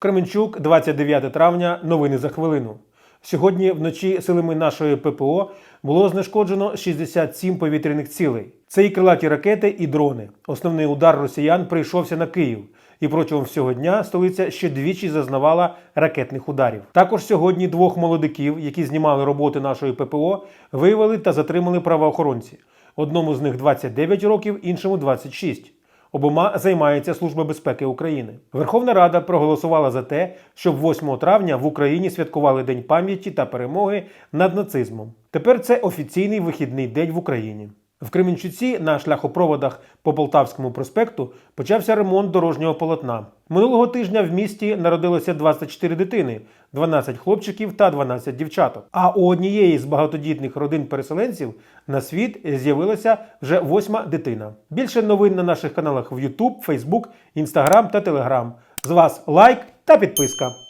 Кременчук, 29 травня. Новини за хвилину. Сьогодні вночі силами нашої ППО було знешкоджено 67 повітряних цілей. Це і крилаті ракети, і дрони. Основний удар росіян прийшовся на Київ. І протягом всього дня столиця ще двічі зазнавала ракетних ударів. Також сьогодні двох молодиків, які знімали роботи нашої ППО, виявили та затримали правоохоронці. Одному з них 29 років, іншому 26. Обома займається Служба безпеки України. Верховна Рада проголосувала за те, щоб 8 травня в Україні святкували День пам'яті та перемоги над нацизмом. Тепер це офіційний вихідний день в Україні. В Кременчуці на шляхопроводах по Полтавському проспекту почався ремонт дорожнього полотна. Минулого тижня в місті народилося 24 дитини, 12 хлопчиків та 12 дівчаток. А у однієї з багатодітних родин переселенців на світ з'явилася вже восьма дитина. Більше новин на наших каналах в YouTube, Facebook, Instagram та Telegram. З вас лайк та підписка.